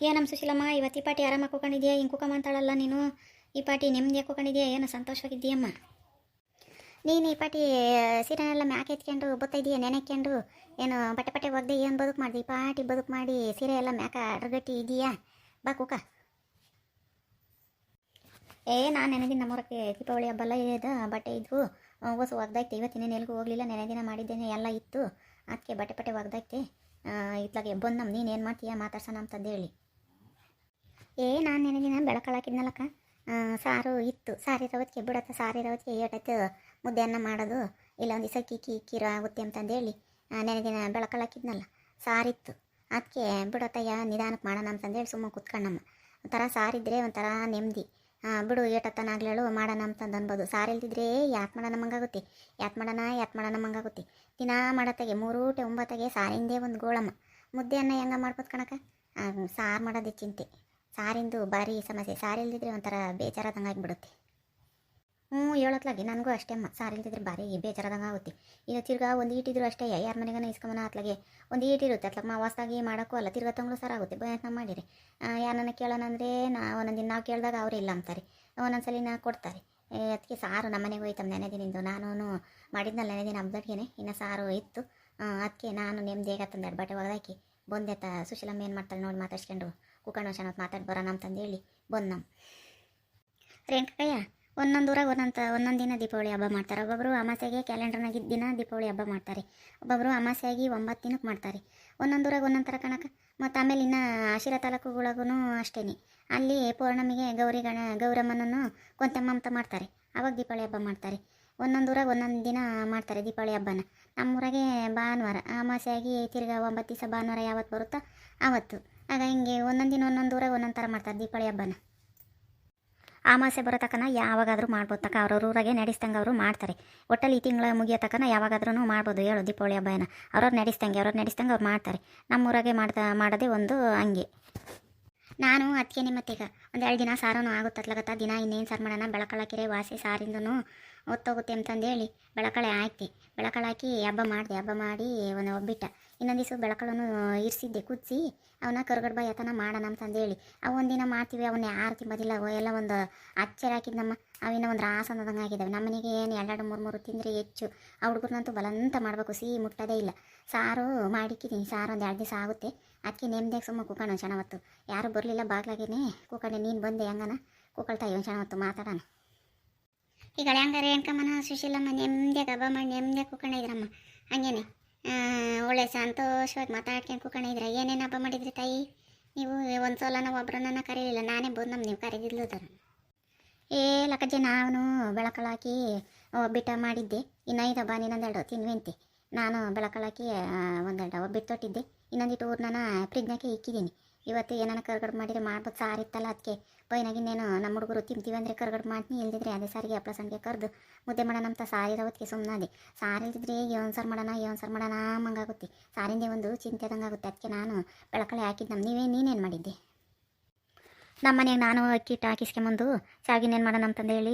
ಏನಮ್ಮ ಸುಶೀಲಮ್ಮ ಇವತ್ತು ಈ ಪಾಟಿ ಆರಾಮಾಗಿ ಕೂಕೊಂಡಿದ್ಯಾ? ಹಿಂಗೆ ಮಾತಾಡಲ್ಲ ನೀನು. ಈ ಪಾಟಿ ನೆಮ್ಮದಿ ಹಾಕೊಂಡಿದ್ಯಾ ಏನು ಸಂತೋಷವಾಗಿದ್ದೀಯಮ್ಮ. ನೀನು ಈ ಪಾಟಿ ಸೀರೆನೆಲ್ಲ ಮ್ಯಾಕೆ ಎತ್ಕೊಂಡು ಬತ್ತಾಯಿದ್ಯಾ ನೆನೆಕೊಂಡು ಏನು ಬಟ್ಟೆ ಬಟ್ಟೆ ಒಗ್ದೆ ಏನು ಬದುಕು ಮಾಡಿದೆ? ಈ ಪಾಟಿ ಬದುಕು ಮಾಡಿ ಸೀರೆ ಎಲ್ಲ ಮ್ಯಾಕ ಅಡ್ರಗಟ್ಟಿ ಇದೆಯಾ? ಬಾ ಕೂಕ. ಏ, ನಾನು ನೆನೆದಿನ ನಮ್ಮೂರಕ್ಕೆ ದೀಪಾವಳಿ ಹಬ್ಬಲ್ಲ ಇದೆ, ಬಟ್ಟೆ ಇದ್ವು. ಹೊಸ ಒಗ್ದಾಯ್ತು. ಇವತ್ತಿನೇನು ಎಲ್ಗೂ ಹೋಗಲಿಲ್ಲ. ನೆನೆ ದಿನ ಮಾಡಿದ್ದೇನೆ, ಎಲ್ಲ ಇತ್ತು. ಅದಕ್ಕೆ ಬಟ್ಟೆ ಬಟ್ಟೆ ಒಗ್ದಾಯ್ತೆ. ಇತ್ಲಾಗೆ ನಮ್ಮ ನೀನು ಏನು ಮಾಡ್ತೀಯ? ಮಾತಾಡ್ಸೋಣ ಅಂತಂದು ಹೇಳಿ. ಏ, ನಾನು ನಿನಗೆ ದಿನ ಬೆಳಕಳಾಕಿದ್ನಲ್ಲಕ್ಕ ಸಾರು ಇತ್ತು. ಸಾರಿರೋದಕ್ಕೆ ಬಿಡತ್ತ ಸಾರಿರೋದಕ್ಕೆ ಏಟೈತೆ ಮುದ್ದೆ ಅನ್ನ ಮಾಡೋದು. ಇಲ್ಲ, ಒಂದು ದಿವಸ ಕಿಕ್ಕಿ ಇಕ್ಕಿರೋ ಆಗುತ್ತೆ ಅಂತಂದೇಳಿ ನೆನೆ ದಿನ ಬೆಳಕಳಾಕಿದ್ನಲ್ಲ ಸಾರಿತ್ತು. ಅದಕ್ಕೆ ಬಿಡತ್ತಯ್ಯ ನಿಧಾನಕ್ಕೆ ಮಾಡೋಣ ಅಂತಂದೇಳಿ ಸುಮ್ಮನೆ ಕುತ್ಕೊಂಡಮ್ಮ. ಒಂಥರ ಸಾರಿದ್ರೆ ಒಂಥರ ನೆಮ್ಮದಿ. ಬಿಡು ಏಟತ್ತನಾಗ್ಲೇಳು ಮಾಡೋಣ ಅಂತಂದು ಅನ್ಬೋದು. ಸಾರಿಲ್ದಿದ್ರೆ ಯಾಕೆ ಮಾಡೋಣ ಮಂಗಾಗುತ್ತೆ ಯಾಕೆ ಮಾಡೋಣ ಯಾಕೆ ಮಾಡೋಣ ಮಂಗಾಗುತ್ತೆ ದಿನ ಮಾಡತ್ತಗೆ ಮೂರು ಊಟ ಒಂಬತ್ತಾಗೆ ಸಾರಿಂದೇ ಒಂದು ಗೋಳಮ್ಮ. ಮುದ್ದೆ ಅನ್ನ ಹೆಂಗೆ ಮಾಡ್ಬೋದು ಕಣಕ ಸಾರು ಮಾಡೋದೇ ಚಿಂತೆ. ಸಾರಿಂದು ಭಾರಿ ಸಮಸ್ಯೆ. ಸಾರಿ ಇಲ್ದಿದ್ರೆ ಒಂಥರ ಬೇಜಾರಾದಂಗೆ ಆಗಿಬಿಡುತ್ತೆ. ಹ್ಞೂ, ಹೇಳತ್ಲಾಗೆ. ನನಗೂ ಅಷ್ಟೇ ಅಮ್ಮ. ಸಾರಿ ಇಲ್ದಿದ್ರೆ ಭಾರಿ ಬೇಜಾರದಂಗೆ ಆಗುತ್ತೆ. ಈಗ ತಿರ್ಗಾ ಒಂದು ಈಟಿದ್ರು ಅಷ್ಟೇ, ಯಾರ ಮನೆಗನ ಇಸ್ಕೊಂಬನ ಅತ್ಲಾಗೆ ಒಂದು ಈಟ್ ಇರುತ್ತೆ ಅತ್ಲಾಗ ಮಾ ಹೊಸ್ದಾಗಿ ಮಾಡೋಕ್ಕೂ ಅಲ್ಲ, ತಿರ್ಗಾ ತಂಗಳು ಸರ್ ಆಗುತ್ತೆ. ಪ್ರಯತ್ನ ಮಾಡಿರಿ. ಯಾರನ್ನ ಕೇಳೋಣ ಅಂದರೆ ನಾ ಒಂದೊಂದು ದಿನ ನಾವು ಕೇಳಿದಾಗ ಅವರೇ ಇಲ್ಲ ಅಂತಾರೆ. ಒಂದೊಂದ್ಸಲಿ ನಾ ಕೊಡ್ತಾರೆ. ಅದಕ್ಕೆ ಸಾರು ನಮ್ಮ ಮನೆಗೆ ಹೋಯ್ತಮ್ಮ ನೆನೆ ದಿನಿಂದು ನಾನು ಮಾಡಿದ್ನಲ್ಲ ನೆನೆ ದಿನ ಹಬ್ಬದಾಗೇನೆ ಇನ್ನು ಸಾರು ಇತ್ತು. ಅದಕ್ಕೆ ನಾನು ನೆಮ್ಮದಿಯಾಗ ತಂದೆ ಬಟ್ಟೆ ಒಳದಾಕಿ ಬಂದೆ ತ ಸುಶೀಲಮ್ಮ ಏನು ಮಾಡ್ತಾಳೆ ನೋಡಿ ಮಾತಾಡ್ಸ್ಕೊಂಡು. ಕುಕ್ಕಣ್ಣ ಅಂತ ಮಾತಾಡಿ ಬರೋಣ ಅಂತಂದೇಳಿ ಬಂದು ನಮ್ಮ ರೇಣುಕಯ್ಯ ಒಂದೊಂದು ಊರಾಗ ಒಂದೊಂದು ಒಂದೊಂದು ದಿನ ದೀಪಾವಳಿ ಹಬ್ಬ ಮಾಡ್ತಾರೆ. ಒಬ್ಬೊಬ್ಬರು ಅಮಾಸೆಗೆ ಕ್ಯಾಲೆಂಡರ್ನಾಗ ದಿನ ದೀಪಾವಳಿ ಹಬ್ಬ ಮಾಡ್ತಾರೆ. ಒಬ್ಬೊಬ್ಬರು ಅಮಾಸೆಯಾಗಿ ಒಂಬತ್ತು ದಿನಕ್ಕೆ ಮಾಡ್ತಾರೆ. ಒಂದೊಂದು ಊರಾಗ ಒಂದೊಂದು ಥರ ಕಣಕ ಮತ್ತು ಆಮೇಲೆ ಇನ್ನು ಆಶಿರ ತಾಲೂಕುಗಳಿಗೂ ಅಷ್ಟೇ ಅಲ್ಲಿ ಪೌರ್ಣಮಿಗೆ ಗೌರಿ ಗಣ ಗೌರಮ್ಮನನ್ನು ಕೊಂತಮ್ಮ ಅಂತ ಮಾಡ್ತಾರೆ. ಅವಾಗ ದೀಪಾವಳಿ ಹಬ್ಬ ಮಾಡ್ತಾರೆ. ಒಂದೊಂದು ಊರಾಗ ಒಂದೊಂದು ದಿನ ಮಾಡ್ತಾರೆ ದೀಪಾವಳಿ ಹಬ್ಬನ. ನಮ್ಮೂರಾಗೆ ಭಾನುವಾರ. ಅಮಾಸೆಯಾಗಿ ತಿರ್ಗಾ ಒಂಬತ್ತು ದಿವಸ ಭಾನುವಾರ ಯಾವತ್ತು ಬರುತ್ತೋ ಆವತ್ತು. ಆಗ ಹಿಂಗೆ ಒಂದೊಂದು ದಿನ ಒಂದೊಂದು ಊರಾಗ ಒಂದೊಂದು ಥರ ಮಾಡ್ತಾರೆ ದೀಪಾವಳಿ ಹಬ್ಬನ. ಅಮಾಸೆ ಬರೋ ತಕ್ಕನ ಯಾವಾಗಾದರೂ ಮಾಡ್ಬೋದು. ತಕ್ಕ ಅವ್ರವ್ರ ಊರಾಗೆ ನಡೆಸ್ದಂಗೆ ಅವರು ಮಾಡ್ತಾರೆ. ಒಟ್ಟಲ್ಲಿ ಈ ತಿಂಗಳ ಮುಗಿಯೋ ತಕ್ಕನ ಯಾವಾಗಾದ್ರೂ ಮಾಡ್ಬೋದು ಹೇಳು ದೀಪಾವಳಿ ಹಬ್ಬನ. ಅವ್ರವ್ರು ನಡೆಸ್ದಂಗೆ ಅವ್ರವ್ರು ನಡೆಸ್ದಂಗೆ ಅವ್ರು ಮಾಡ್ತಾರೆ. ನಮ್ಮೂರಾಗೆ ಮಾಡ್ತಾ ಮಾಡೋದೇ ಒಂದು ಹಂಗೆ. ನಾನು ಅದಕ್ಕೆ ನಿಮ್ಮತ್ತೀಗ ಒಂದು ಎರಡು ದಿನ ಸಾರನು ಆಗುತ್ತತ್ಲಗತ್ತ ದಿನ ಇನ್ನೇನು ಸಾರು ಮಾಡೋಣ? ಬೆಳಕಳಕಿರೆ ವಾಸಿ ಸಾರಿಂದನು ಹೊತ್ತೋಗುತ್ತೆ ಅಂತಂದೇಳಿ ಬೆಳಕಳೆ ಹಾಕಿ ಬೆಳಕಳಾಕಿ ಹಬ್ಬ ಮಾಡಿದೆ, ಹಬ್ಬ ಮಾಡಿ ಒಂದು ಒಬ್ಬಿಟ್ಟ. ಇನ್ನೊಂದು ದಿವಸ ಬೆಳಕಳನ್ನು ಇರಿಸಿದ್ದೆ ಕುದಿಸಿ ಅವನ್ನ ಕರ್ಗಡ್ಬ ಯತನ ಮಾಡೋಣ ಅಂತಂದೇಳಿ ಅವು ಒಂದಿನ ಮಾಡ್ತೀವಿ ಅವನ್ನ ಯಾರು ತಿಂಬೋದಿಲ್ಲ ಎಲ್ಲ ಒಂದು ಅಚ್ಚರಿ ಹಾಕಿದ್ನಮ್ಮ. ಅವಿನ ಒಂದು ರಾಸ ಅನ್ನೋದಂಗೆ ಆಗಿದ್ದಾವೆ ನಮ್ಮನೆಗೆ ಏನು ಎರಡೆರಡು ಮೂರು ಮೂರು ತಿಂದರೆ ಹೆಚ್ಚು. ಆ ಹುಡುಗರನ್ನಂತೂ ಬಲಂತ ಮಾಡಬೇಕು, ಸಿಹಿ ಮುಟ್ಟೋದೇ ಇಲ್ಲ. ಸಾರು ಮಾಡಿಕ್ಕಿದ್ದೀನಿ ಸಾರು ಒಂದು ಎರಡು ದಿವಸ ಆಗುತ್ತೆ. ಅದಕ್ಕೆ ನೆಮ್ಮದಿಯಾಗಿ ಸುಮ್ಮನೆ ಕೂಕೊಂಡು ಚೆನ್ನಾವತ್ತು ಯಾರು ಬರಲಿಲ್ಲ, ಬಾಗ್ಲಾಗೇನೆ ಕೂಕೊಂಡೆ ನೀನು ಬಂದೆ, ಹೆಂಗನ? ಕೂಕೊಳ್ತಾ ಒಂದು ಚೆನ್ನಾವತ್ತು ಮಾತಾಡೋಣ. ಈಗ ಏನು ಹೆಣ್ಕಮ್ಮನ ಸುಶೀಲಮ್ಮ ನೆಮ್ಮದಿಯಾಗಿ ಹಬ್ಬ ಮಾಡಿ ನೆಮ್ಮದಿಯಾಗಿ ಕೂಕೊಂಡಿದ್ರಮ್ಮ ಹಂಗೇನೆ. ಒಳ್ಳೆ ಸಂತೋಷವಾಗಿ ಮಾತಾಡ್ಕೊಂಡು ಕೂಕೊಂಡಿದ್ರ ಏನೇನು ಹಬ್ಬ ಮಾಡಿದ್ರಿ ತಾಯಿ? ನೀವು ಒಂದು ಸಲ ನಾವು ಒಬ್ಬರನ್ನ ಕರೀಲಿಲ್ಲ. ನಾನೇ ಬಂದು ನಮ್ಮ ನೀವು ಕರೀದಿದ್ಲು ಏ, ಲಕ್ಕಜ್ಜಿ ನಾನು ಬೆಳಕಳಾಕಿ ಒಬ್ಬಿಟ್ಟ ಮಾಡಿದ್ದೆ. ಇನ್ನು ಐದು ಹಬ್ಬ ಇನ್ನೊಂದೆರಡು ತಿನ್ವೆಂತೆ ನಾನು ಬೆಳಕಳಾಕಿ ಒಂದೆರಡು ಒಬ್ಬಿಟ್ಟು ತೊಟ್ಟಿದ್ದೆ ಇನ್ನೊಂದಿಟ್ಟು ಊರ್ನ ಫ್ರಿಜ್ನಾಗೆ ಇಕ್ಕಿದ್ದೀನಿ. ಇವತ್ತು ಏನಾನ ಕರ್ಗಡ್ ಮಾಡಿದ್ರೆ ಮಾಡ್ಬೋದು. ಸಾರಿತ್ತಲ್ಲ ಅದಕ್ಕೆ ಬೈನಾಗಿನ್ನೇನು ನಮ್ಮ ಹುಡುಗರು ತಿಂತೀವಿ ಅಂದರೆ ಕರ್ಗಡ್ ಮಾಡ್ತೀನಿ ಇಲ್ದಿದ್ರೆ ಅದೇ ಸಾರಿಗೆ ಅಪ್ಪಳ ಸಂಗೆ ಕರೆದು ಮುದ್ದೆ ಮಾಡೋಣ ಅಂತ ಸಾರಿರೋದಕ್ಕೆ ಸುಮ್ಮನಾದೆ ಸಾರು ಇಲ್ದಿದ್ರೆ ಏನು ಸಾರು ಮಾಡೋಣ, ಏನು ಸಾರು ಮಾಡೋಣ ಮಂಗಾಗುತ್ತೆ ಸಾರಿಂದೇ ಒಂದು ಚಿಂತೆದಂಗೆ ಆಗುತ್ತೆ ಅದಕ್ಕೆ ನಾನು ಬೆಳಕಳೆ ಹಾಕಿದ್ದು ನಮ್ಮ ನೀವೇ ನೀನೇನು ಮಾಡಿದ್ದೆ? ನಮ್ಮ ಮನೆಗೆ ನಾನು ಅಕ್ಕಿ ಹಿಟ್ಟು ಹಾಕಿಸ್ಕೊಂಬಂದು ಶಾವಿಗೆನೇನು ಮಾಡೋಣ ಅಂತಂದೇಳಿ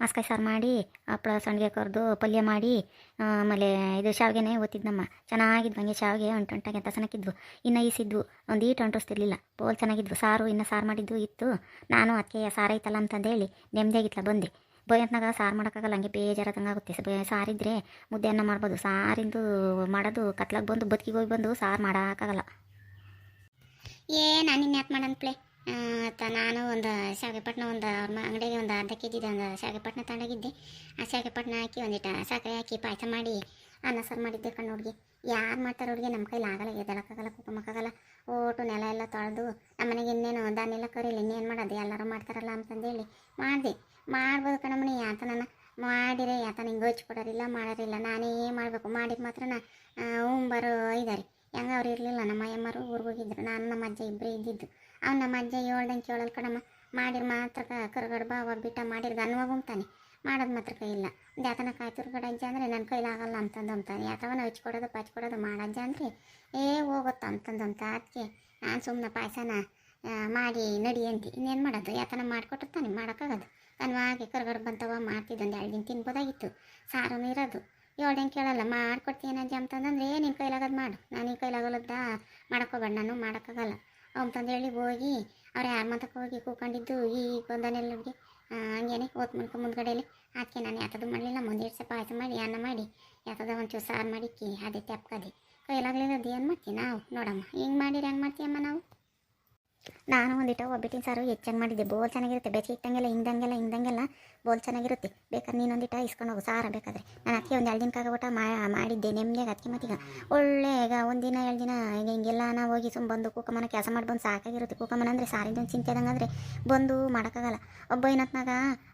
ಮಸ್ಕಾಯಿ ಸಾರು ಮಾಡಿ ಅಪ್ಪಳ ಸಂಡಿಗೆ ಕರೆದು ಪಲ್ಯ ಮಾಡಿ ಆಮೇಲೆ ಇದು ಶಾವಿಗೆನೇ ಓದ್ತಿದ್ನಮ್ಮ. ಚೆನ್ನಾಗಿದ್ವು ಹಂಗೆ ಶಾವಿಗೆ ಅಂಟು ಅಂಟಾಗಿ ಅಂತ ಇನ್ನು ಈಸಿದ್ವು. ಒಂದು ಈಟು ಅಂಟಿಸ್ತಿರ್ಲಿಲ್ಲ. ಪೋಲ್ ಚೆನ್ನಾಗಿದ್ವು. ಸಾರು ಇನ್ನು ಸಾರು ಮಾಡಿದ್ದು ಇತ್ತು. ನಾನು ಅದಕ್ಕೆ ಸಾರು ಐತಲ್ಲ ಅಂತಂದೇಳಿ ನೆಮ್ಮದಿಯಾಗಿತ್ತಲ್ಲ ಬಂದೆ. ಬೈಯಂತನಾಗ ಸಾರು ಮಾಡೋಕ್ಕಾಗಲ್ಲ, ಹಂಗೆ ಬೇಜಾರದಂಗೆ ಆಗುತ್ತೆ ಸಾರಿದ್ರೆ ಮುದ್ದೆ ಅನ್ನ ಮಾಡ್ಬೋದು. ಸಾರಿಂದು ಮಾಡೋದು ಕತ್ಲಾಗ ಬಂದು ಬದುಕಿಗೆ ಹೋಗಿ ಬಂದು ಸಾರು ಮಾಡೋಕ್ಕಾಗಲ್ಲ ಏ, ನಾನು ಇನ್ಯಾಕೆ ಯಾಕೆ ಮಾಡಂತ್ಲೆ ತ ನಾನು ಒಂದು ಶಾವಿಗೆಪಟ್ಟಣ ಒಂದು ಅವ್ರ ಅಂಗಡಿಗೆ ಒಂದು ಅರ್ಧ ಕೆ ಜಿದು ಒಂದು ಶಾವಿಗೆಪಟ್ಟಣ ತಗೊಂಡೋಗಿದ್ದೆ. ಆ ಶಾವಿಗೆಪಟ್ಟಣ ಹಾಕಿ ಒಂದಿಟ್ಟು ಸಕ್ಕರೆ ಹಾಕಿ ಪಾಯಸ ಮಾಡಿ ಅನ್ನ ಸಾರು ಮಾಡಿದ್ದೆ ಕಣ್ಣು ಹುಡುಗಿ. ಯಾರು ಮಾಡ್ತಾರೆ ಹುಡುಗಿ? ನಮ್ಮ ಕೈಲಿ ಆಗಲ್ಲ ಎದಳಕ್ಕಾಗಲ್ಲ ಕುಕ್ಕಮಕ್ಕಾಗಲ್ಲ. ಓಟು ನೆಲ ಎಲ್ಲ ತೊಳೆದು ನಮ್ಮನೆಗೆ ಇನ್ನೇನು ದಾನೆಲ್ಲ ಕರೀಲಿ, ಇನ್ನೇನು ಮಾಡೋದು? ಎಲ್ಲರೂ ಮಾಡ್ತಾರಲ್ಲ ಅಂತಂದೇಳಿ ಮಾಡಿದೆ. ಮಾಡ್ಬೋದು ಕಣಮ್ಮನಿ ಯಾತ ನನ್ನ ಮಾಡಿರೆ ಯಾತ ನಿಂಗೆ ಹೋಚ್ಕೊಡೋರಿಲ್ಲ, ಮಾಡೋರಿಲ್ಲ. ನಾನೇ ಮಾಡಬೇಕು. ಮಾಡಿದ ಮಾತ್ರ ಹ್ಞೂ, ಬರೋ ಇದ್ದಾರೆ ಹೆಂಗೆ ಅವ್ರು ಇರಲಿಲ್ಲ, ನಮ್ಮ ಅಯ್ಯಮ್ಮರು ಊರಿಗೆ ಹೋಗಿದ್ರು, ನಾನು ನಮ್ಮ ಅಜ್ಜ ಇಬ್ಬರು ಇದ್ದಿದ್ದು. ಅವ್ನು ನಮ್ಮ ಅಜ್ಜ ಹೇಳ್ದಂಗೆ ಕೇಳಲ್ ಕಣಮ್ಮ, ಮಾಡಿರ್ ಮಾತ್ರ ಕರ್ಗಡ್ಬ ಒಬ್ಬಿಟ್ಟ ಮಾಡಿರ್ದು ಗನ್ವಾಗ ಉಂತಾನೆ ಮಾಡೋದು ಮಾತ್ರ ಕೈ ಇಲ್ಲ. ಯಾತನ ಕಾಯ್ತಿರ್ಗಡ ಅಜ್ಜ ಅಂದರೆ ನನ್ನ ಕೈಲಾಗಲ್ಲ ಅಂತಂದು ಅಂತಾನೆ. ಯಾತವನ ಹಚ್ಕೊಡೋದು ಪಚ್ಕೊಡೋದು ಮಾಡಜ್ಜ ಅಂದರೆ? ಏ, ಹೋಗುತ್ತ ಅಂತ. ಅದಕ್ಕೆ ನಾನು ಸುಮ್ಮನೆ ಪಾಯಸನ ಮಾಡಿ ನಡಿ ಅಂತ ಇನ್ನೇನು ಮಾಡೋದು? ಯಾತನ ಮಾಡಿಕೊಟ್ಟಿರ್ತಾನೆ, ಮಾಡೋಕ್ಕಾಗೋದು. ಅನ್ವಾಗಿ ಕರ್ಗಡ್ ಬಂತವ ಮಾಡ್ತಿದ್ದೊಂದು ಎರಡು ದಿನ ತಿನ್ಬೋದಾಗಿತ್ತು. ಸಾರನೂ ಇರೋದು. ಹೇಳ್ದಂಗೆ ಕೇಳಲ್ಲ. ಮಾಡ್ಕೊಡ್ತೀನಿ ಅಜ್ಜಿ ಅಂತಂದ್ರೆ ನಿನ್ನ ಕೈಲಾಗದು ಮಾಡು. ನಾನು ನಿನ್ನ ಕೈಲಾಗಲ್ಲದ ಮಾಡೋಕ್ಕೋಬೇಡ ನಾನು ಮಾಡೋಕ್ಕಾಗಲ್ಲ. ಅಂತಂದೇಳಿ ಹೋಗಿ, ಅವ್ರು ಯಾರ ಮಾತಕ್ಕೆ ಹೋಗಿ ಕೂಕೊಂಡಿದ್ದು, ಈ ಹುಡುಗಿ ಹಂಗೇನೆ ಓದ್ ಮುನ್ಕ ಮುಂದ್ಗಡೆಯಲ್ಲಿ ಅದಕ್ಕೆ ನಾನು ಯಾತದು ಮಾಡಲಿಲ್ಲ. ಮುಂದೆ ಇಡ್ಸೆ ಪಾಯಸ ಮಾಡಿ, ಅನ್ನ ಮಾಡಿ, ಯಾತದ ಒಂಚೂರು ಸಾರು ಮಾಡಿ, ಕಿ, ಅದೇ ತೆಪ್ಕದೆ. ಕೈಲಾಗ್ಲಿಲ್ಲದ ಏನು ಮಾಡ್ತೀವಿ ನಾವು ನೋಡಮ್ಮ. ಹಿಂಗೆ ಮಾಡಿರಿ ಹೆಂಗೆ ಮಾಡ್ತೀಯಮ್ಮ ನಾವು? ನಾನು ಒಂದಿಟ ಒಬ್ಬಿಟ್ಟಿನ ಸಾರು ಹೆಚ್ಚಾಗಿ ಮಾಡಿದ್ದೆ. ಬೋಲ್ ಚೆನ್ನಾಗಿರುತ್ತೆ. ಬೇಸಿಗೆ ಇಟ್ಟಂಗೆಲ್ಲ, ಹಿಂದಂಗೆಲ್ಲ ಹಿಂದಂಗೆಲ್ಲ ಬೋಲ್ ಚೆನ್ನಾಗಿರುತ್ತೆ. ಬೇಕಾದ್ರೆ ನೀನೊಂದಿಟ ಇಸ್ಕೊಂಡು ಹೋಗು, ಸಾರ ಬೇಕಾದ್ರೆ. ನಾನು ಅದಕ್ಕೆ ಒಂದು ಎರಡು ದಿನಕ್ಕಾಗ ಊಟ ಮಾಡಿದ್ದೆ ನೆಮ್ಮದಿಯಾಗಿ ಅದಕ್ಕೆ ಮತ್ತೀಗ. ಒಳ್ಳೆ ಈಗ ಒಂದಿನ ಎರಡು ದಿನ ಈಗ ಹಿಂಗೆಲ್ಲ ನಾವು ಹೋಗಿ ಸುಮ್ಮ ಬಂದು ಕೂಕಮ್ಮನ ಕೆಲಸ ಮಾಡಿ ಬಂದು ಸಾಕಾಗಿರುತ್ತೆ. ಕೂಕಮ್ಮನ ಅಂದರೆ ಚಿಂತೆ ಚಿಂತೆದಂಗೆ ಅಂದರೆ ಬಂದು ಮಾಡೋಕ್ಕಾಗಲ್ಲ. ಒಬ್ಬ ಬೈನತ್ನಾಗ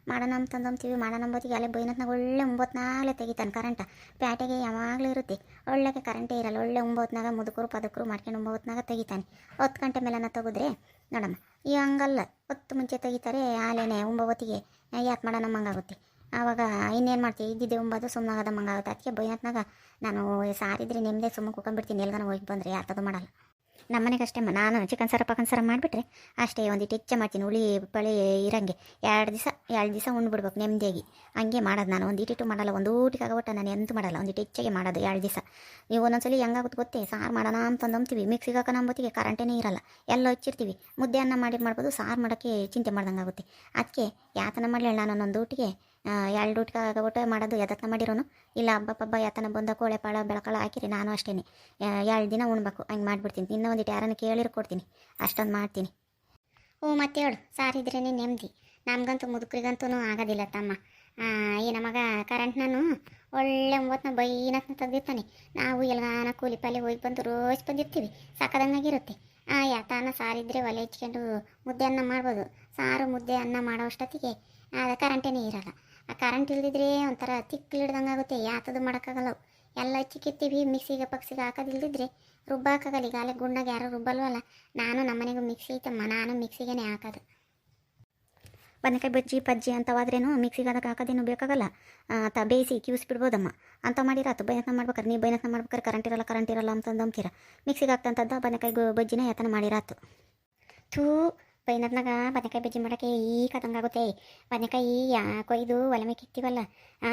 ಮಾಡೋಣ ಅಂತಂದು ಅಂತೀವಿ ಮಾಡೋಣ ಅಂಬೋತಿಗೆ ಅಲ್ಲೇ ಬೈನತ್ನಾಗ ಒಳ್ಳೆ ಒಂಬತ್ನಾಗಲೇ ತೆಗಿತಾನೆ ಕರೆಂಟ ಪ್ಯಾಟೆಗೆ ಯಾವಾಗಲೂ ಇರುತ್ತೆ. ಒಳ್ಳೆಗೆ ಕರೆಂಟೇ ಇರಲ್ಲ. ಒಳ್ಳೆ ಒಂಬತ್ನಾಗ ಮುದುಕರು ಪದಕರು ಮಾಡ್ಕೊಂಡು ಒಂಬತ್ನಾಗ ತೆಗಿತಾನೆ. ಹತ್ತು ಗಂಟೆ ಮೇಲೆನ ತೆಗೆದ್ರೆ, ನೋಡಮ್ಮ, ಈ ಹಂಗಲ್ಲ. ಹೊತ್ತು ಮುಂಚೆ ತೆಗಿತಾರೆ, ಆಲೇನೆ ಒಂಬತ್ತಿಗೆ. ಯಾಕೆ ಮಾಡೋಣ ಮಂಗಾಗುತ್ತೆ ಆವಾಗ ಇನ್ನೇನು ಮಾಡ್ತೀವಿ ಇದ್ದಿದ್ದೆ ಒಂಬತ್ತು ಸುಮ್ಮನಾಗದ ಮಂಗಾಗುತ್ತೆ ಅದಕ್ಕೆ ಬೈನತ್ನಾಗ ನಾನು ಸಾರಿದ್ರೆ ನಿಮ್ಮದೇ ಸುಮ್ಮನೆ ಕುಕೊಂಡ್ಬಿಡ್ತೀನಿ ಎಲ್ಲಿಗಾನ ಹೋಗಿ ಬಂದರೆ ಯಾತದು ಮಾಡಲ್ಲ. ನಮ್ಮನೆಗೆ ಅಷ್ಟೇ ಮ- ನಾನು ಚಿಕನ್ ಸಾರ ಪಕನ್ ಸಾರ ಮಾಡಿಬಿಟ್ರೆ ಅಷ್ಟೇ ಒಂದಿಟ್ಟು ಹೆಚ್ಚ ಮಾಡ್ತೀನಿ. ಹುಳಿ, ಪಳಿ ಇರಂಗೆ. ಎರಡು ದಿವಸ ಎರಡು ದಿವಸ ಉಂಡ್ಬಿಡ್ಬೇಕು ನೆಮ್ಮದಿಯಾಗಿ ಹಂಗೆ ಮಾಡೋದು ನಾನು. ಒಂದು ಇಟ್ಟಿಟ್ಟು ಮಾಡಲ್ಲ, ಒಂದು ಊಟಕ್ಕೆ ಆಗೋಟ ನಾನು ಎಂತ ಮಾಡಲ್ಲ. ಒಂದಿಟ್ಟು ಹೆಚ್ಚಿಗೆ ಮಾಡೋದು ಎರಡು ದಿವಸ. ನೀವು ಒಂದೊಂದ್ಸಲಿ ಹೆಂಗಾಗುತ್ತೆ ಗೊತ್ತೇ? ಸಾರು ಮಾಡೋಣ ಅಂತ ಅಂತೀವಿ ಮಿಕ್ಸಿಗೆ ಹಾಕೋ ಅಂಬೋತಿಗೆ ಕರೆಂಟೇ ಇರಲ್ಲ. ಎಲ್ಲ ಹಚ್ಚಿರ್ತೀವಿ. ಮುದ್ದೆ ಅನ್ನ ಮಾಡಿ ಮಾಡ್ಬೋದು, ಸಾರು ಮಾಡೋಕ್ಕೆ ಚಿಂತೆ ಮಾಡ್ದಂಗೆ ಆಗುತ್ತೆ ಅದಕ್ಕೆ ಯಾತನ ಮಾಡಲಿ ನಾನು ಒಂದೊಂದು ಊಟಿಗೆ. ಎರಡು ಊಟಕ್ಕೆ ಊಟ ಮಾಡೋದು ಯತ್ನ ಮಾಡಿರೋನು. ಇಲ್ಲ, ಹಬ್ಬ ಪಬ್ಬ ಯಾತನ ಬಂದ ಕೋಳೆ ಪಾಳ, ಬೆಳಕಳ ಹಾಕಿರಿ, ನಾನು ಅಷ್ಟೇ ಎರಡು ದಿನ ಉಣ್ಬೇಕು, ಹಂಗೆ ಮಾಡಿಬಿಡ್ತೀನಿ. ಇನ್ನೂ ಒಂದಿಟ್ಟು ಯಾರನ್ನು ಕೇಳಿರು ಕೊಡ್ತೀನಿ. ಅಷ್ಟೊಂದು ಮಾಡ್ತೀನಿ. ಹ್ಞೂ, ಮತ್ತೆ ಹೇಳು. ಸಾರಿದ್ರೇ ನೆಮ್ಮದಿ ನಮಗಂತೂ ಮುದುಕರಿಗಂತೂ ಆಗೋದಿಲ್ಲ ತಮ್ಮ. ಈ ನಮಗ ಕರೆಂಟ್ ನಾನು ಒಳ್ಳೆ ಒಂಬತ್ತನ ಬೈನತ್ನ ತೆಗ್ದಿರ್ತಾನೆ. ನಾವು ಎಲ್ಲಾನ ಕೂಲಿ ಪಾಲಿ ಹೋಗಿ ಬಂದು ರೋಜ್ ಬಂದಿರ್ತೀವಿ. ಸಾಕದಂಗಾಗಿರುತ್ತೆ. ಆ, ಯಾತನ ಸಾರಿದ್ರೆ ಒಲೆ ಇಚ್ಕೊಂಡು ಮುದ್ದೆ ಅನ್ನ ಮಾಡ್ಬೋದು. ಸಾರು, ಮುದ್ದೆ ಅನ್ನ ಮಾಡೋ ಅಷ್ಟೊತ್ತಿಗೆ ಅದು ಕರೆಂಟೇನೇ ಇರಲ್ಲ. ಆ ಕರೆಂಟ್ ಇಲ್ದಿದ್ರೆ ಒಂಥರ ತಿಕ್ಲು ಹಿಡ್ದಂಗೆ ಆಗುತ್ತೆ ಯಾತದು ಮಾಡೋಕ್ಕಾಗಲ್ಲ ಎಲ್ಲ ಹಚ್ಚಿಕ್ಕಿರ್ತೀವಿ ಮಿಕ್ಸಿಗೆ ಪಕ್ಸಿಗೆ ಹಾಕೋದಿಲ್ದಿದ್ರೆ ರುಬ್ಬಾಕಾಗಲ್ಲ, ಈಗ ಅಲ್ಲೇ ಗುಂಡಾಗ ಯಾರು ರುಬ್ಬಲ್ವಲ್ಲ, ನಾನು ನಮ್ಮನೆಗೂ ಮಿಕ್ಸಿ ಐತಮ್ಮ ನಾನು ಮಿಕ್ಸಿಗೇನೆ ಹಾಕೋದು. ಬದನೆಕಾಯಿ ಬಜ್ಜಿ, ಪಜ್ಜಿ ಅಂತವಾದ್ರೇನು ಮಿಕ್ಸಿಗೆ ಅದಕ್ಕೆ ಹಾಕೋದೇನು ಬೇಕಾಗಲ್ಲ. ಅಂತ ಬೇಯಿಸಿ ಬಿಡ್ಬೋದಮ್ಮ ಅಂತ ಮಾಡಿರಾತು ಬೈನತ್ನ ಮಾಡ್ಬೇಕಾರೆ ನೀವು ಬೈನತ್ನ ಮಾಡ್ಬೇಕಾರೆ ಕರೆಂಟ್ ಇರಲ್ಲ ಕರೆಂಟ್ ಇರಲ್ಲ ಅಂತಂದು ಅಂತೀರ ಮಿಕ್ಸಿಗೆ ಹಾಕ್ತಂಥದ್ದು ಬದನೆಕಾಯಿ ಬಜ್ಜಿನ ಯಾತನ ಮಾಡಿರಾತು ಥೂ ಬೈನತ್ನಾಗ ಬದನೆಕಾಯಿ ಬಜ್ಜಿ ಮಾಡೋಕ್ಕೆ ಈ ಕದಂಗಾಗುತ್ತೆ ಬದನೆಕಾಯಿ ಯಾ ಕೊಯ್ದು ಒಲೆ ಮೇಲೆ ಇಕ್ತೀವಲ್ಲ ಆ,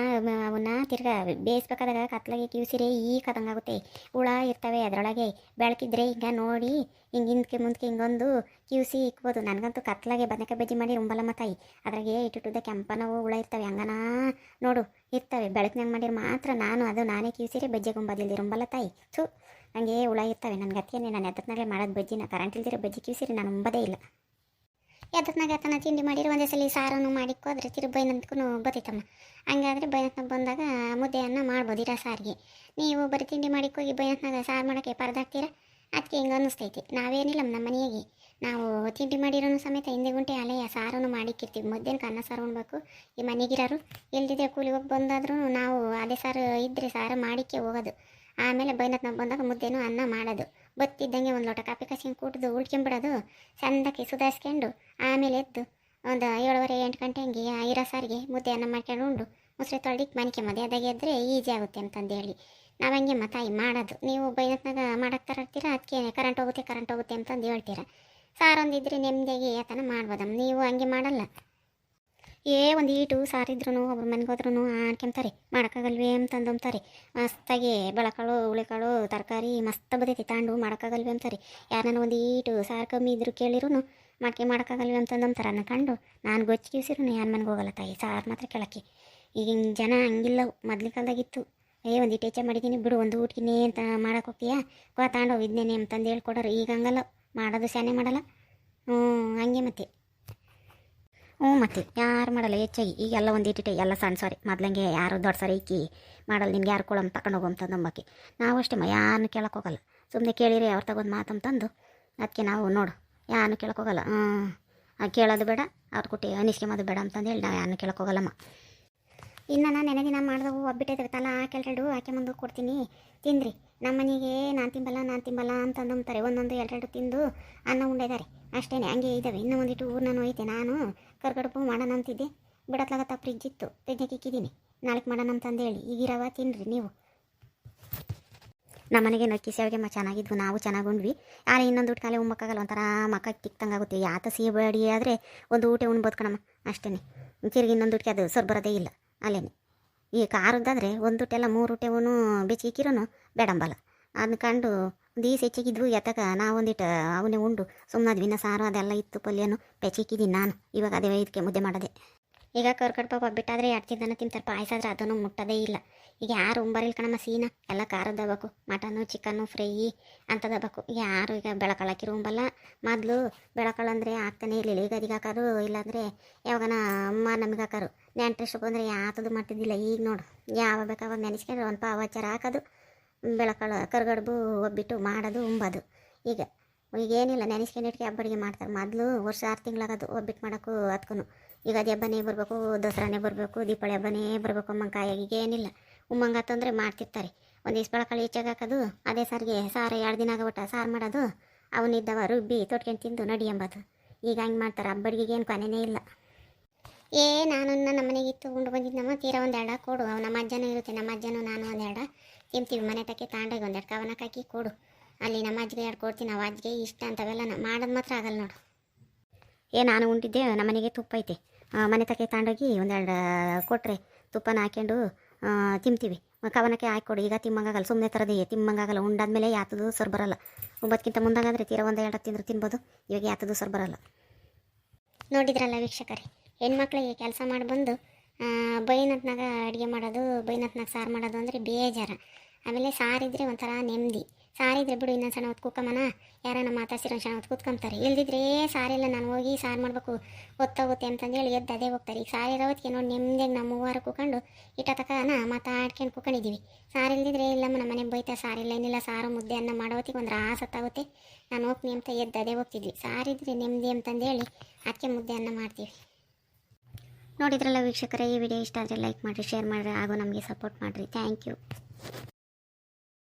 ಅವನ್ನ ತಿರ್ಗಾ ಬೇಯಿಸ್ಬೇಕಾದಾಗ ಕತ್ಲಾಗೆ ಕಿವಿಸಿರೆ ಈ ಕದಂಗಾಗುತ್ತೆ ಹುಳ ಇರ್ತವೆ ಅದರೊಳಗೆ. ಬೆಳಕಿದ್ರೆ ಹಿಂಗೆ ನೋಡಿ ಹಿಂಗೆ ಹಿಂದಕ್ಕೆ ಮುಂದಕ್ಕೆ ಹಿಂಗೊಂದು ಕಿವಿಸಿ ಇಕ್ಬೋದು. ನನಗಂತೂ ಕತ್ಲಾಗೆ ಬದನೆಕಾಯಿ ಬಜ್ಜಿ ಮಾಡಿ ರುಂಬಲ ತಾಯಿ. ಅದ್ರಾಗೆ ಇಟ್ಟುಟ್ಟುದ ಕೆಂಪನವು ಹುಳ ಇರ್ತವೆ. ಹಂಗನಾ ನೋಡು ಇರ್ತವೆ. ಬೆಳಕಿನಾಗ ಮಾಡಿದ್ರೆ ಮಾತ್ರ ನಾನು ಅದು ನಾನೇ ಕಿವಿಸಿರಿ ಬಜ್ಜಿ ಗುಂಬದಿಲ್ದಿ ಉಂಬಲ ತಾಯಿ. ಥೂ ಹಂಗೆ ಹುಳ ಇರ್ತವೆ. ನನ್ನ ಗತಿಯನ್ನೇ ನಾನು ಎದ್ದತ್ನಾಗೆ ಮಾಡೋದು ಬಜ್ಜಿನ. ಕರೆಂಟ್ ಇಲ್ದಿರೋ ಬಜ್ಜಿ ಕಿವಿಸಿರಿ ನಾನು ಉಂಬದೇ ಇಲ್ಲ. ಎದ್ದತ್ನಾಗ ಎತ್ತನ ತಿಂಡಿ ಮಾಡಿರು, ಒಂದೇ ಸಲ ಸಾರನ್ನು ಮಾಡಿಕ್ಕೋದ್ರೆ ತಿರು ಬೈನಂತಕ್ಕೂ ಬರ್ತೈತಮ್ಮ ಹಂಗಾದ್ರೆ ಬೈನತ್ನಾಗ ಬಂದಾಗ ಮುದ್ದೆಯನ್ನು ಮಾಡ್ಬೋದು ಇರೋ ಸಾರಿಗೆ. ನೀವು ಬರೀ ತಿಂಡಿ ಮಾಡಿಕ್ಕೋಗಿ ಬೈನತ್ನಾಗ ಸಾರು ಮಾಡೋಕ್ಕೆ ಪರದಾಗ್ತೀರ ಅದಕ್ಕೆ ಹಿಂಗೆ ಅನ್ನಿಸ್ತೈತಿ. ನಾವೇನಿಲ್ಲ ನಮ್ಮ ಮನೆಯಾಗೆ. ನಾವು ತಿಂಡಿ ಮಾಡಿರೋನು ಸಮೇತ ಹಿಂದೆ ಗುಂಟೆ ಅಲೆಯ ಸಾರನ್ನು ಮಾಡಿಕ್ಕಿರ್ತೀವಿ. ಮಧ್ಯಾಹ್ನಕ್ಕೆ ಅನ್ನ ಸಾರು ಉಣ್ಬೇಕು. ಈ ಮನೆಗಿರೋರು ಇಲ್ದಿದೆ ಕೂಲಿ ಹೋಗಿ ಬಂದಾದ್ರೂ ನಾವು ಅದೇ ಸಾರು ಇದ್ದರೆ ಸಾರು ಮಾಡಿಕ್ಕೆ ಹೋಗೋದು. ಆಮೇಲೆ ಬೈನತ್ನಾಗ ಬಂದಾಗ ಮುದ್ದೆನೂ ಅನ್ನ ಮಾಡೋದು. ಬತ್ತಿದ್ದಂಗೆ ಒಂದು ಲೋಟ ಕಾಫಿ ಕಸ್ಕೊಂಡು ಕೂಟದು ಉಳ್ಕೊಂಬಿಡೋದು. ಚಂದಕ್ಕೆ ಸುಧಾರಿಸ್ಕೊಂಡು ಆಮೇಲೆ ಎದ್ದು ಒಂದು ಏಳುವರೆ ಎಂಟು ಗಂಟೆ ಹಂಗೆ ಇರೋ ಸಾರಿಗೆ ಮುದ್ದೆ ಅನ್ನ ಮಾಡ್ಕೊಂಡು ಉಂಡು. ಮೊಸರು ತೊಳ್ದಿಕ್ಕೆ ಮನಿಕೆ ಮದುವೆ ಅದಾಗೆ ಎದ್ದರೆ ಈಜಿ ಆಗುತ್ತೆ ಅಂತಂದು ಹೇಳಿ. ನಾವು ಹಂಗೆ ತಾಯಿ ಮಾಡೋದು. ನೀವು ಬೈನತ್ನಾಗ ಮಾಡಕ್ಕೆ ತರ್ತೀರ ಅದಕ್ಕೆ ಕರೆಂಟ್ ಹೋಗುತ್ತೆ ಕರೆಂಟ್ ಹೋಗುತ್ತೆ ಅಂತಂದು ಹೇಳ್ತೀರ? ಸಾರೊಂದಿದ್ರೆ ನೆಮ್ಮದಿಯಾಗಿ ಯಾತನ ಮಾಡ್ಬೋದಮ್ಮ ನೀವು ಹಂಗೆ ಮಾಡಲ್ಲ. ಏ, ಒಂದು ಈಟು ಸಾರಿದ್ರು ಒಬ್ರು ಮನೆಗೆ ಹೋದ್ರೂ ಆಡ್ಕೊಂತಾರೆ ಮಾಡೋಕ್ಕಾಗಲ್ವೇ ಅಂತಂದು ಅಂತಾರೆ ಮಸ್ತಾಗಿ ಬೆಳಕಾಳು, ಹುಳಿಕಾಳು, ತರಕಾರಿ ಮಸ್ತ್ ಬದೈತಿ ತಾಂಡು ಮಾಡೋಕ್ಕಾಗಲ್ವೇ ಅಂತಾರೆ. ಯಾರನ್ನ ಒಂದು ಈಟು, ಸಾರು ಕಮ್ಮಿ ಇದ್ರು ಕೇಳಿರೂ ಮಾಡ್ಕೆ ಮಾಡೋಕ್ಕಾಗಲ್ವೇ ಅಂತಂದು ಅಂತಾರೆ ನನ್ನ ಕಂಡು ನಾನು ಗೊಚ್ಚಿಸಿರು ಯಾರ ಮನೆಗೆ ಹೋಗಲ್ಲ ತಾಯಿ, ಸಾರು ಮಾತ್ರ ಕೇಳಕ್ಕೆ. ಈಗಿನ ಜನ ಹಂಗಿಲ್ಲ ಮೊದ್ಲಿನ ಕಾಲದಾಗಿತ್ತು. ಏ, ಒಂದು ಟೇಚೆ ಮಾಡಿದ್ದೀನಿ ಬಿಡು, ಒಂದು ಊಟಕಿನೇ ಅಂತ ಮಾಡಕ್ಕೆ ಹೋಗ್ತೀಯಾ? ಕೋ ತಾಂಡು ಇದನ್ನೇನೆ ಅಂತಂದು ಹೇಳ್ಕೊಡೋರು ಈಗ ಹಂಗಲ್ಲ, ಮಾಡೋದು ಶಾನೆ ಮಾಡಲ್ಲ. ಹ್ಞೂ ಹಂಗೆ ಮತ್ತೆ. ಹ್ಞೂ ಮತ್ತೆ, ಯಾರು ಮಾಡಲ್ಲ ಹೆಚ್ಚಾಗಿ ಈಗೆಲ್ಲ ಒಂದು ಇಟ್ಟಿಟ್ಟೆ, ಎಲ್ಲ ಸಣ್ಣ ಸಾರಿ. ಮೊದ್ಲಂಗೆ ಯಾರು ದೊಡ್ಡ ಸಾರಿ ಇಕ್ಕಿ ಮಾಡಲ್ಲ, ನಿಮ್ಗೆ ಯಾರು ಕೊಳಮ್ ತಗೊಂಡು ಹೋಗಂತ ನಂಬಕ್ಕೆ. ನಾವು ಅಷ್ಟೇ ಮ ಯಾರನ್ನು ಕೇಳಕ್ಕೆ ಹೋಗಲ್ಲ. ಸುಮ್ಮನೆ ಕೇಳಿರಿ, ಅವ್ರು ತಗೊಂಡು ಮಾತಂತಂದು ಅದಕ್ಕೆ ನಾವು ನೋಡು ಯಾರನ್ನು ಕೇಳಕ್ಕೆ ಹೋಗಲ್ಲ. ಹ್ಞೂ ಕೇಳೋದು ಬೇಡ, ಅವ್ರು ಕೊಟ್ಟು ಅನಿಸ್ಕೊಂಬೋದು ಬೇಡ ಅಂತಂದೇಳಿ ನಾವು ಯಾರನ್ನು ಕೇಳಕ್ಕೆ ಹೋಗಲ್ಲಮ್ಮ. ಇನ್ನು ನಾನು ನೆನೆ ದಿನ ಮಾಡಿದವು ಒಬ್ಬಿಟ್ಟಿದ್ದೇವೆ ತಲ ಹಾಕೆರಡು ಆಕೆ ಮುಂದೆ ಕೊಡ್ತೀನಿ. ತಿಂದ್ರಿ ನಮ್ಮ ಮನೆಗೆ ನಾನು ತಿಂಬಲ್ಲ ನಾನು ತಿಂಬಲ್ಲ ಅಂತಂದು ನಂಬ್ತಾರೆ. ಒಂದೊಂದು ಎರಡೆರಡು ತಿಂದು ಅನ್ನ ಉಂಡಿದ್ದಾರೆ ಅಷ್ಟೇ ಹಂಗೆ ಇದ್ದಾವೆ ಇನ್ನೂ ಒಂದಿಟ್ಟು ಊರ್ನ ಐತೆ, ನಾನು. ಕರ್ಗಡುಪು ಮಾಡೋಣ ಅಂತಿದ್ದೆ ಬಿಡತ್ಲಾಗತ್ತ ಫ್ರಿಜ್ ಇತ್ತು. ಇಕ್ಕಿದ್ದೀನಿ. ನಾಳೆಗೆ ಮಾಡೋಣ ಅಂತಂದು ಹೇಳಿ ಈಗಿರವ ತಿನ್ನಿರಿ ನೀವು. ನಮ್ಮನೆಗೆ ನಕ್ಕಿ ಮ ಚೆನ್ನಾಗಿದ್ವು. ನಾವು ಚೆನ್ನಾಗಿ ಉಂಡ್ವಿ ಆದರೆ ಇನ್ನೊಂದು ಊಟ ಕಾಲೇ ಉಂಬಕ್ಕಾಗಲ್ಲ ಒಂಥರ ಮಕ್ಕ ತಿಕ್ತಂಗಾಗುತ್ತೆ. ಯಾತ ಸಿಹಿ ಬೇಡಿ ಆದರೆ ಒಂದು ಊಟ ಉಣ್ಬೋದು ಕಣಮ್ಮ. ಅಷ್ಟೇ ತಿರುಗಿ ಇನ್ನೊಂದು ಊಟಕ್ಕೆ ಅದು ಸರ್ ಬರೋದೇ ಇಲ್ಲ. ಅಲ್ಲೇನೆ. ಈ ಕಾರದ್ದಾದರೆ ಒಂದು ಊಟ ಎಲ್ಲ ಮೂರು ಊಟವೂ ಬೆಚ್ಚಿಕ್ಕಿರೋನು ಬೇಡಂಬಲ್ಲ. ಅದನ್ನ ಕಂಡು ದೀಸ್ ಹೆಚ್ಚಿಗಿದ್ವು ಎತ್ತಕ ನಾವೊಂದಿಟ್ಟು ಅವನೇ ಉಂಡು. ಸುಮ್ಮನೆ ಇನ್ನು ಸಾರು ಅದೆಲ್ಲ ಇತ್ತು ಪಲ್ಯನು ಪೆಚ್ಚಿಕ್ಕಿದ್ದೀನಿ ನಾನು. ಇವಾಗ ಅದೇ ಇದಕ್ಕೆ ಮುದ್ದೆ ಮಾಡದೆ. ಈಗ ಕರ್ಕಡ್ ಪಾಪ ಬಿಟ್ಟಾದರೆ ಎರಡು ತಿಂದನ ತಿಂತಾರೆ. ಪಾಯಸ ಆದರೆ ಅದನ್ನು ಮುಟ್ಟೋದೇ ಇಲ್ಲ. ಈಗ ಯಾರು ಉಂಬರಿಲ್ ಕಣಮ್ಮ ಸೀನ? ಎಲ್ಲ ಖಾರದಬೇಕು ಮಟನು, ಚಿಕನ್ನು, ಫ್ರೈ ಅಂಥದಬೇಕು ಯಾರು ಈಗ ಬೆಳಕಳಕ್ಕಿರೋ ಉಂಬಲ್ಲ? ಮೊದಲು ಬೆಳಕಳಂದ್ರೆ ಆಗ್ತಾನೆ ಇರಲಿಲ್ಲ. ಈಗ ಅದಿಗೆ ಹಾಕೋದು ಇಲ್ಲಾಂದರೆ ಯಾವಾಗನ ಅಮ್ಮ ನಮಗೆ ಹಾಕೋರು. ನೆಂಟ್ರಿಷ್ಟು ಬಂದರೆ ಯಾತದು ಮಾಡ್ತಿದ್ದಿಲ್ಲ. ಈಗ ನೋಡು ಯಾವ ಬೇಕಾವಾಗ ನೆನೆಸ್ಕೊಂಡ್ರೆ ಒಂದು ಪಾವಚಾರ ಹಾಕೋದು. ಬೆಳಕಳ ಕರ್ಗಡ್ಬು ಒಬ್ಬಿಟ್ಟು ಮಾಡೋದು ಉಂಬೋದು. ಈಗ ಈಗ ಏನಿಲ್ಲ ನೆನೆಸ್ಕೊಂಡು ಇಟ್ಕೆ ಹಬ್ಬಡಿಗೆ ಮಾಡ್ತಾರೆ. ಮೊದಲು ವರ್ಷ ಆರು ತಿಂಗಳಾಗೋದು ಒಬ್ಬಿಟ್ಟು ಮಾಡೋಕ್ಕೂ ಅದಕ್ಕೂ ಈಗ ಅದು ಹಬ್ಬನೇ ಬರಬೇಕು, ದಸರಾನೇ ಬರಬೇಕು, ದೀಪಾವಳಿ ಹಬ್ಬನೇ ಬರಬೇಕು ಅಮ್ಮಂಕಾಯಾಗಿ ಈಗ ಏನಿಲ್ಲ, ಉಮ್ಮಂಗ ತಂದರೆ ಮಾಡ್ತಿರ್ತಾರೆ. ಒಂದು ಇಷ್ಟು ಬೆಳಕಳಿ ಹೆಚ್ಚಾಗಿ ಹಾಕೋದು, ಅದೇ ಸಾರಿಗೆ ಸಾರು ಎರಡು ದಿನ ಆಗೋಬಿಟ್ಟ ಸಾರು ಮಾಡೋದು ಅವನಿದ್ದವ ರುಬ್ಬಿ ತೊಟ್ಕೊಂಡು ತಿಂದು ನಡಿ ಎಂಬದು ಈಗ ಹಂಗೆ ಮಾಡ್ತಾರೆ ಹಬ್ಬಡಿಗೆ ಏನು ಕೊನೆನೇ ಇಲ್ಲ. ಏ ನಾನು ನಮ್ಮ ಮನೆಗಿತ್ತು ಉಂಡು ಬಂದಿದ್ದಮ್ಮ ತೀರಾ ಒಂದು ಎರಡ ಕೊಡು. ನಮ್ಮ ಅಜ್ಜನೂ ಇರುತ್ತೆ, ನಮ್ಮ ಅಜ್ಜನೂ ನಾನು ಒಂದು ಎಡ ತಿಂತೀವಿ ಮನೆ ತಕ್ಕೆ ತಾಂಡಾಗ ಒಂದೆರಡು ಎರಡು ಕವನಕ್ಕೆ ಹಾಕಿ ಕೊಡು. ಅಲ್ಲಿ ನಮ್ಮ ಅಜ್ಜಿಗೆ ಎರಡು ಕೊಡ್ತೀನಿ ನಾವು ಅಜ್ಜಿಗೆ ಇಷ್ಟ ಅಂತವೆಲ್ಲ ಮಾಡೋದು ಮಾತ್ರ ಆಗಲ್ಲ ನೋಡು. ಏ, ನಾನು ಉಂಟಿದ್ದೆ ನಮ್ಮ ಮನೆಗೆ ತುಪ್ಪ ಐತೆ. ಮನೆ ತಕ್ಕೆ ತಾಂಡೋಗಿ ಒಂದೆರಡು ಕೊಟ್ಟರೆ ತುಪ್ಪನ ಹಾಕ್ಕೊಂಡು ತಿಂತೀವಿ. ಕವನಕ್ಕೆ ಹಾಕ್ಕೊಡು, ಈಗ ತಿಮ್ಮಂಗಾಗಲ್ಲ ಸುಮ್ಮನೆ ಥರದೇ ತಿಮ್ಮಂಗಾಗಲ್ಲ, ಉಂಡಾದ್ಮೇಲೆ ಯಾತದು ಸರ್ ಬರಲ್ಲ. ಒಂಬತ್ತಕ್ಕಿಂತ ಮುಂದಾಗಾದರೆ ತೀರ ಒಂದು ಎರಡು ತಿಂದ್ರೆ ತಿನ್ಬೋದು, ಇವಾಗ ಯಾತದು ಸರ್ ಬರಲ್ಲ. ನೋಡಿದ್ರಲ್ಲ ವೀಕ್ಷಕರೇ, ಹೆಣ್ಮಕ್ಳಿಗೆ ಕೆಲಸ ಮಾಡಿ ಬಂದು ಬೈನತ್ನಾಗ ಅಡುಗೆ ಮಾಡೋದು ಬೈನತ್ನಾಗ ಸಾರು ಮಾಡೋದು ಅಂದರೆ ಬೇಜಾರ. ಆಮೇಲೆ ಸಾರಿದ್ರೆ ಒಂಥರ ನೆಮ್ಮದಿ. ಸಾರಿದ್ರೆ ಬಿಡು ಇನ್ನೊಂದು ಸಣ್ಣ ಹೊತ್ತು ಕೂಕಮ್ಮನ ಯಾರನ್ನ ಮಾತಾಡ್ಸಿರೋ ಸಣ್ಣ ಹೊತ್ತು ಕೂತ್ಕೊಂತಾರೆ ಇಲ್ದಿದ್ರೆ ಸಾರಿಲ್ಲ, ನಾನು ಹೋಗಿ ಸಾರು ಮಾಡಬೇಕು. ಹೊತ್ತೋಗುತ್ತೆ ಅಂತಂದೇಳಿ ಎದ್ದು ಅದೇ ಹೋಗ್ತಾರೆ. ಈಗ ಸಾರಿರೋ ಹೊತ್ತಿಗೆ ನೋಡಿ ನೆಮ್ಮದಿಯಾಗಿ ನಮ್ಮ ಮೂವರು ಕೂಕೊಂಡು ಇಟ್ಟ ತಕನ ಮಾತಾಡ್ಕೊಂಡು ಕೂಕೊಂಡಿದ್ದೀವಿ ಸಾರು ಇಲ್ದಿದ್ರೆ ಇಲ್ಲಮ್ಮ ನಮ್ಮ ಮನೆಗೆ ಬೈತಾ ಸಾರಿಲ್ಲ, ಏನಿಲ್ಲ, ಸಾರು ಮುದ್ದೆ ಅನ್ನ ಮಾಡೋ ಹೊತ್ತಿಗೆ ಒಂದು ಆಸತ್ತಾಗುತ್ತೆ ನಾನು ಹೋಗ್ತೀನಿ ಅಂತ ಎದ್ದು ಅದೇ ಹೋಗ್ತಿದ್ವಿ. ಸಾರಿದ್ರೆ ನೆಮ್ಮದಿ ಅಂತಂದೇಳಿ ಅದಕ್ಕೆ ಮುದ್ದೆ ಅನ್ನ ಮಾಡ್ತೀವಿ. ನೋಡಿದ್ರಲ್ಲ ವೀಕ್ಷಕರೇ, ಈ ವಿಡಿಯೋ ಇಷ್ಟ ಆದರೆ ಲೈಕ್ ಮಾಡಿರಿ, ಶೇರ್ ಮಾಡಿರಿ, ಹಾಗೂ ನಮಗೆ ಸಪೋರ್ಟ್ ಮಾಡಿರಿ. Thank you.